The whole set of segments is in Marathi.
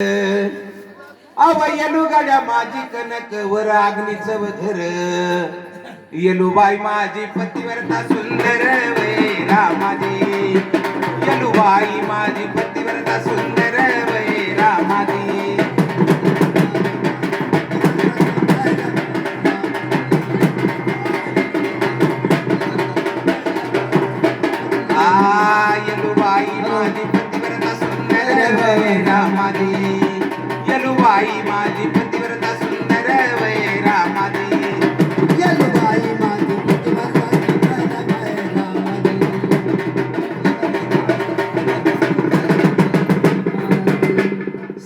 अव येलू गाड्या माझी कनक वर अग्नीच घर येलूबाई माझी पतिव्रता सुंदर वै रामाजी. येलूबाई माझी पतिव्रता सुंदर वैरा माझी आ येलूबाई माझी पतिव्रता सुंदर वै रामाजी येलूबाई माझी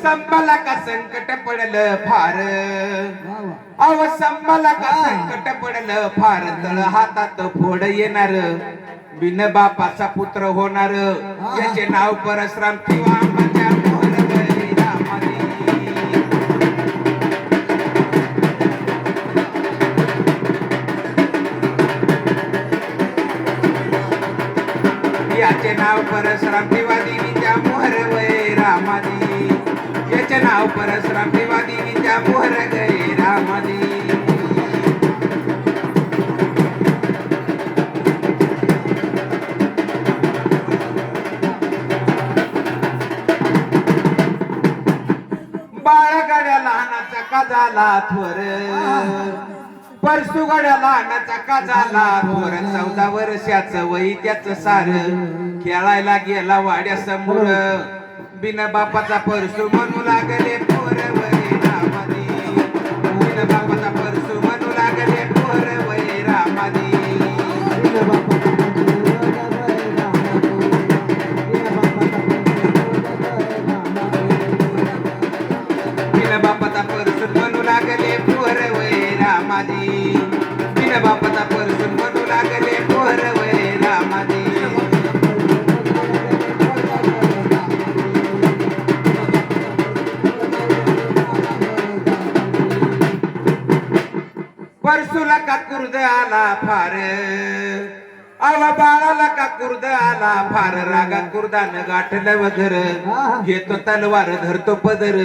संपाला का संकट पडलं फार. अव संपाला का संकट पडलं फार. तळ हातात फोड येणार. बिन बापाचा पुत्र होणार. याचे नाव परशुराम किंवा. याचे नाव परशुराम परशुराम किंवा देवीच्या मोहर गय रामदी बाळगाड्या लहानाचा का झाला थोर. परसू गाड्या लहानाचा का झाला थोर. चौदा वर्षाचं वय त्याच सार. खेळायला गेला वाड्या समोर बिन बापाचा परसू म्हणू लागले पोर वय रामानी बिन बापाचा परसू म्हणू लागले पोर वय रामानी बिन बापाचा पंचवीस वै रामाजी. बिन बापाचा पंचवीस वै रामाजी. बिन बापाचा परसून म्हणू लागले पोर वय रामाजी बिन बापाचा परसून म्हणू परसूला का कुर्द आला फार. आवा बाळाला का कुर्द आला फार. रागा कुर्दान गाठलं वगर घेतो तलवार धरतो पदर.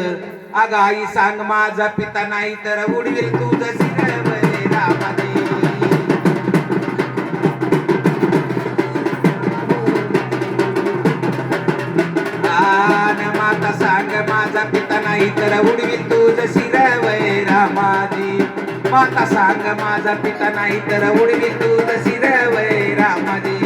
अग आई सांग माझा पिता नाही तर उडवील तू जशी माता सांग माझा पिता नाही तर उडवील तू जशी माता सांग माझा पिता नाही तर उडवी तू जशी वै रामाजी.